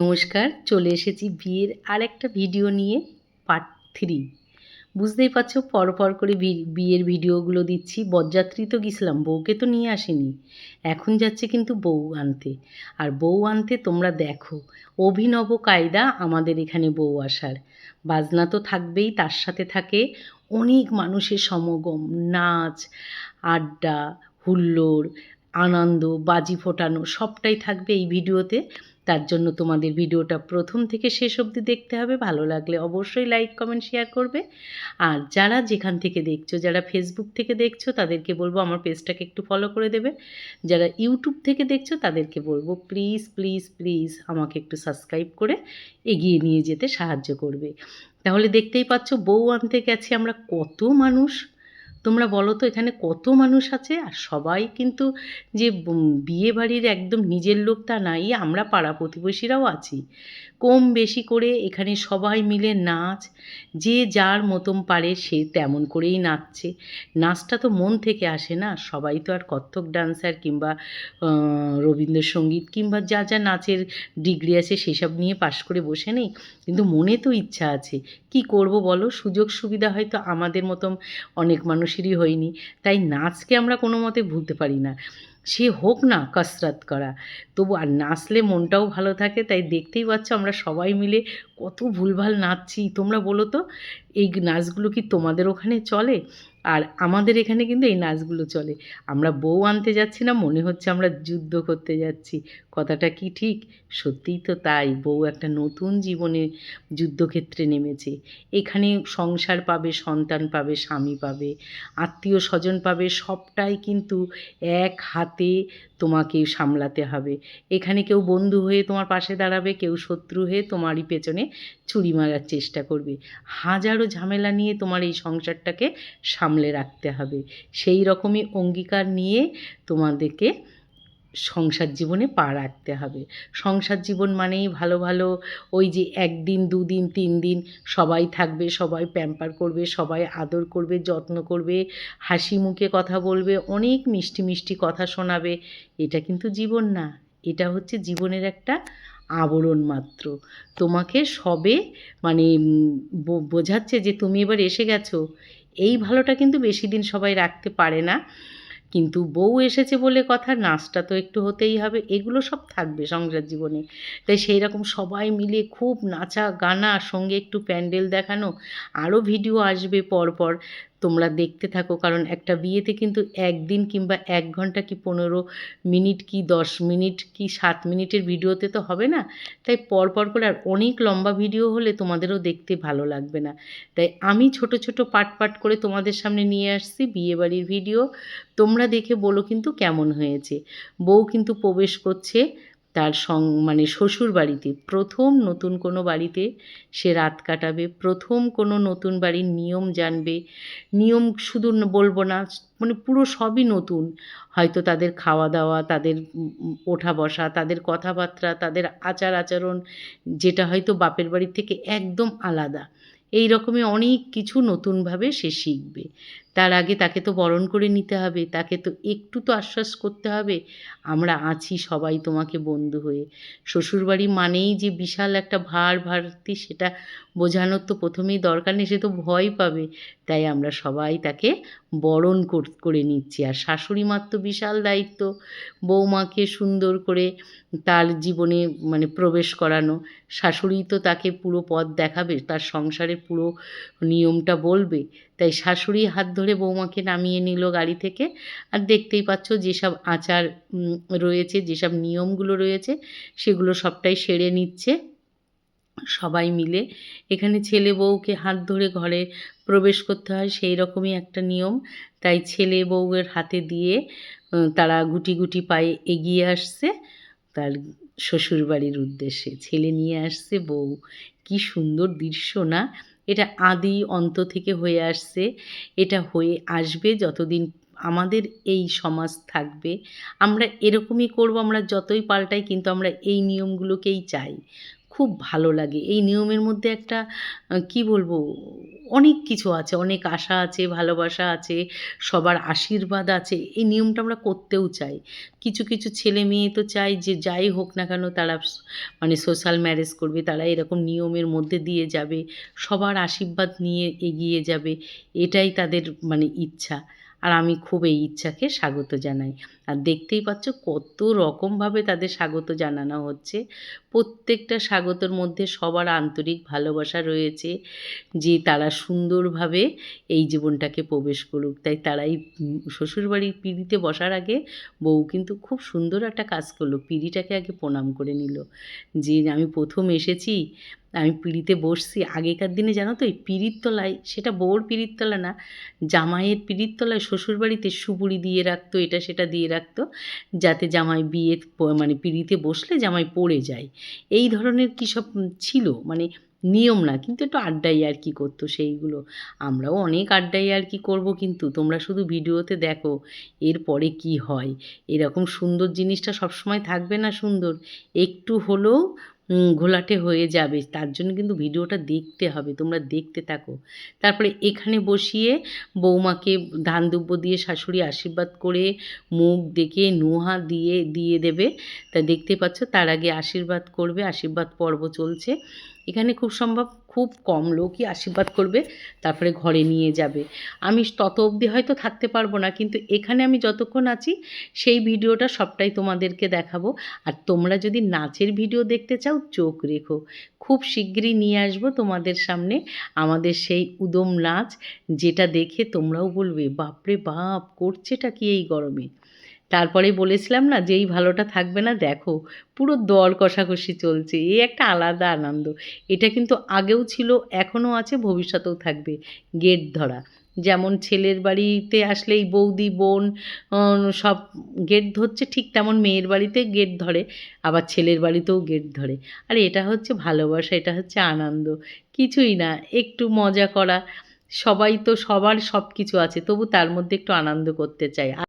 নমস্কার, চলে এসেছি বিয়ের আর একটা ভিডিও নিয়ে পার্ট থ্রি বুঝতেই পারছ পরপর করে বিয়ের ভিডিওগুলো দিচ্ছি। বরযাত্রী তো গেছিলাম, বউকে তো নিয়ে আসিনি। এখন যাচ্ছে কিন্তু বউ আনতে। আর বউ আনতে তোমরা দেখো, অভিনব কায়দা আমাদের এখানে বউ আসার। বাজনা তো থাকবেই, তার সাথে থাকে অনেক মানুষের সমাগম, নাচ, আড্ডা, হুল্লোড়, আনন্দ, বাজি ফোটানো, সবটাই থাকবে এই ভিডিওতে। তার জন্য তোমাদের ভিডিওটা প্রথম থেকে শেষ অবধি দেখতে হবে। ভালো লাগলে অবশ্যই লাইক কমেন্ট শেয়ার করবে। আর যারা যেখান থেকে দেখছ, যারা ফেসবুক থেকে দেখছ, তাদেরকে বলব আমার পেজটাকে একটু ফলো করে দেবে। যারা ইউটিউব থেকে দেখছ, তাদেরকে বলব প্লিজ প্লিজ প্লিজ আমাকে একটু সাবস্ক্রাইব করে এগিয়ে নিয়ে যেতে সাহায্য করবে। তাহলে দেখতেই পাচ্ছ বউ আনতে গেছে। আমরা কত মানুষ তোমরা বলো তো, এখানে কত মানুষ আছে? আর সবাই কিন্তু যে বিয়ে বাড়ির একদম নিজের লোক তা নাই, আমরা পাড়া প্রতিবেশীরাও আছি। কম বেশি করে এখানে সবাই মিলে নাচ। যে যার মতন পারে সে তেমন করেই নাচছে। নাচটা তো মন থেকে আসে না, সবাই তো আর কত্থক ডান্সার কিংবা রবীন্দ্রসঙ্গীত কিংবা যা যা নাচের ডিগ্রি আছে সেসব নিয়ে পাশ করে বসে নেই। কিন্তু মনে তো ইচ্ছা আছে, কি করব বলো? সুযোগ সুবিধা হয়তো আমাদের মতন অনেক মানুষেরই হয়নি। তাই নাচকে আমরা কোনো মতে ভুলতে পারি না। সে হোক না কসরত করা। তবু আর নাচলে মনটাও ভালো থাকে, তাই দেখতেই পাচ্ছ আমরা সবাই মিলে কত ভুলভাল নাচছি। তোমরা বলো তো, এই নাচগুলো কি তোমাদের ওখানে চলে? আর আমাদের এখানে কিন্তু এই নাচগুলো চলে। আমরা বউ আনতে যাচ্ছি না, মনে হচ্ছে আমরা যুদ্ধ করতে যাচ্ছি। কথাটা কি ঠিক? সত্যিই তো তাই। বউ একটা নতুন জীবনে যুদ্ধক্ষেত্রে নেমেছে। এখানে সংসার পাবে, সন্তান পাবে, স্বামী পাবে আত্মীয় স্বজন পাবে, সবটাই কিন্তু এক হাতে তোমাকে সামলাতে হবে। এখানে কেউ বন্ধু হয়ে তোমার পাশে দাঁড়াবে, কেউ শত্রু হয়ে তোমারই পেছনে ছুরি মারার চেষ্টা করবে। হাজারো ঝামেলা নিয়ে তোমার এই সংসারটাকে সামলে রাখতে হবে। সেই রকমই অঙ্গীকার নিয়ে তোমাদেরকে সংসার জীবনে পা রাখতে হবে। সংসার জীবন মানেই ভালো ভালো ওই যে একদিন, দুদিন তিন দিন সবাই থাকবে, সবাই প্যাম্পার করবে, সবাই আদর করবে, যত্ন করবে, হাসি মুখে কথা বলবে, অনেক মিষ্টি মিষ্টি কথা শোনাবে। এটা কিন্তু জীবন না। এটা হচ্ছে জীবনের একটা আবরণ মাত্র। তোমাকে সবে মানে বোঝাচ্ছে যে তুমি এবার এসে গেছো। এই ভালোটা কিন্তু বেশি দিন সবাই রাখতে পারে না। কিন্তু বউ এসেছে বলে কথা, নাচটা তো একটু হতেই হবে, এগুলো সব থাকবে সংসার জীবনে। তাই সেই রকম সবাই মিলে খুব নাচা গানা সঙ্গে একটু প্যান্ডেল দেখানো, আরও ভিডিও আসবে পরপর। তোমরা দেখতে থাকো, কারণ একটা বিয়েতে কিন্তু একদিন কিংবা এক ঘণ্টা কি পনেরো মিনিট কি দশ মিনিট কি সাত মিনিটের ভিডিওতে তো হবে না। তাই পরপর করে আর অনেক লম্বা ভিডিও হলে তোমাদেরও দেখতে ভালো লাগবে না। তাই আমি ছোট ছোট পাট পাট করে তোমাদের সামনে নিয়ে আসছি বিয়েবাড়ির ভিডিও। তোমরা দেখে বলো কিন্তু কেমন হয়েছে। বউ কিন্তু প্রবেশ করছে তার সং মানে শ্বশুর বাড়িতে। প্রথম নতুন কোনো বাড়িতে সে রাত কাটাবে, প্রথম কোনো নতুন বাড়ির নিয়ম জানবে। নিয়ম শুধু বলব না মানে পুরো সবই নতুন। হয়তো তাদের খাওয়া দাওয়া তাদের ওঠা বসা তাদের কথাবার্তা, তাদের আচার আচরণ, যেটা হয়তো বাপের বাড়ির থেকে একদম আলাদা। এই রকমই অনেক কিছু নতুনভাবে সে শিখবে। তার আগে তাকে তো বরণ করে নিতে হবে, তাকে তো একটু তো আশ্বাস করতে হবে। আমরা আছি সবাই তোমাকে বন্ধু হয়ে। শ্বশুরবাড়ি মানেই যে বিশাল একটা ভার ভারতি, সেটা বোঝানোর তো প্রথমেই দরকার নেই, সে তো ভয় পাবে। তাই আমরা সবাই তাকে বরণ করে নিচ্ছি। আর শাশুড়ি মার তো বিশাল দায়িত্ব, বৌমাকে সুন্দর করে তার জীবনে মানে প্রবেশ করানো। শাশুড়ি তো তাকে পুরো পথ দেখাবে, তার সংসারের পুরো নিয়মটা বলবে। তাই শাশুড়ি হাত ধরে বৌমাকে নামিয়ে নিল গাড়ি থেকে। আর দেখতেই পাচ্ছ যেসব আচার রয়েছে, যেসব নিয়মগুলো রয়েছে, সেগুলো সবটাই সেরে নিচ্ছে। সবাই মিলে এখানে ছেলে বউকে হাত ধরে ঘরে প্রবেশ করতে হয়, সেই রকমই একটা নিয়ম। তাই ছেলে বউয়ের হাতে দিয়ে তারা গুটি গুটি পায়ে এগিয়ে আসছে তার শ্বশুরবাড়ির উদ্দেশ্যে। ছেলে নিয়ে আসছে বউ। কি সুন্দর দৃশ্য না? এটা আদি অন্ত থেকে হয়ে আসছে, এটা হয়ে আসবে যতদিন আমাদের এই সমাজ থাকবে। আমরা এরকমই করব, আমরা যতই পাল্টাই, কিন্তু আমরা এই নিয়মগুলোকেই চাই। খুব ভালো লাগে। এই নিয়মের মধ্যে একটা কি বলব, অনেক কিছু আছে, অনেক আশা আছে, ভালোবাসা আছে, সবার আশীর্বাদ আছে। এই নিয়মটা আমরা করতেও চাই। কিছু কিছু ছেলে মেয়ে তো চাই যে যাই হোক না কেন তারা মানে সোশ্যাল ম্যারেজ করবে, তারা এরকম নিয়মের মধ্যে দিয়ে যাবে, সবার আশীর্বাদ নিয়ে এগিয়ে যাবে, এটাই তাদের মানে ইচ্ছা। আর আমি খুব এই ইচ্ছাকে স্বাগত জানাই। আর দেখতেই পাচ্ছ কত রকমভাবে তাদের স্বাগত জানানো হচ্ছে। প্রত্যেকটা স্বাগতর মধ্যে সবার আন্তরিক ভালোবাসা রয়েছে যে তারা সুন্দরভাবে এই জীবনটাকে প্রবেশ করুক। তাই তারাই শ্বশুরবাড়ির পিঁড়িতে বসার আগে বউ কিন্তু খুব সুন্দর একটা কাজ করল। পিঁড়িটাকে আগে প্রণাম করে নিল। যে আমি প্রথম এসেছি আমি পিঁড়িতে বসছি, আগেকার দিনে জানো তো এই পিঁড়ির তলায়, সেটা বউর পিঁড়ির তলা না, জামাইয়ের পিঁড়ির তলায় শ্বশুরবাড়িতে সুপুরি দিয়ে রাখতো, এটা সেটা দিয়ে রাখতো, যাতে জামাই বিয়ে মানে পিড়িতে বসলে জামাই পড়ে যায়। এই ধরনের কী সব ছিল? মানে নিয়ম না, কিন্তু একটু আড্ডাই আর কি করতো সেইগুলো। আমরাও অনেক আড্ডাই আর কি করব কিন্তু, তোমরা শুধু ভিডিওতে দেখো, এরপরে কি হয়? এরকম সুন্দর জিনিসটা সবসময় থাকবে না সুন্দর? একটু হলেও ঘোলাটে হয়ে যাবে। তার জন্য কিন্তু ভিডিওটা দেখতে হবে, তোমরা দেখতে থাকো। তারপরে এখানে বসিয়ে বৌমাকে ধান দুব্য দিয়ে শাশুড়ি আশীর্বাদ করে মুখ দেখে নোহা দিয়ে দিয়ে দেবে। তা দেখতে পাচ্ছ, তার আগে আশীর্বাদ করবে, আশীর্বাদ পর্ব চলছে। এখানে খুব সম্ভব খুব কম লোকই আশীর্বাদ করবে, তারপরে ঘরে নিয়ে যাবে। আমি তত অবধি হয়তো থাকতে পারব না, কিন্তু এখানে আমি যতক্ষণ আছি, সেই ভিডিওটা সবটাই তোমাদেরকে দেখাবো। আর তোমরা যদি নাচের ভিডিও দেখতে চাও, চোখ রেখো। খুব শিগগিরই নিয়ে আসব তোমাদের সামনে আমাদের সেই উদম নাচ, যেটা দেখে তোমরাও বলবে, বাপরে বাপ, করছেটা কি এই গরমে? তারপরে বলেছিলাম না, যেই ভালোটা থাকবে না, দেখো, পুরো দর কষাকষি চলছে, এই একটা আলাদা আনন্দ। এটা কিন্তু আগেও ছিল, এখনও আছে, ভবিষ্যতেও থাকবে, গেট ধরা। যেমন ছেলের বাড়িতে আসলেই বৌদি, বোন সব গেট ধরছে, ঠিক তেমন মেয়ের বাড়িতে গেট ধরে, আবার ছেলের বাড়িতেও গেট ধরে। আর, এটা হচ্ছে ভালোবাসা, এটা হচ্ছে আনন্দ, কিছুই না, একটু মজা করা, সবাই তো, সবার সব কিছু আছে, তবু তার মধ্যে একটু আনন্দ করতে চায়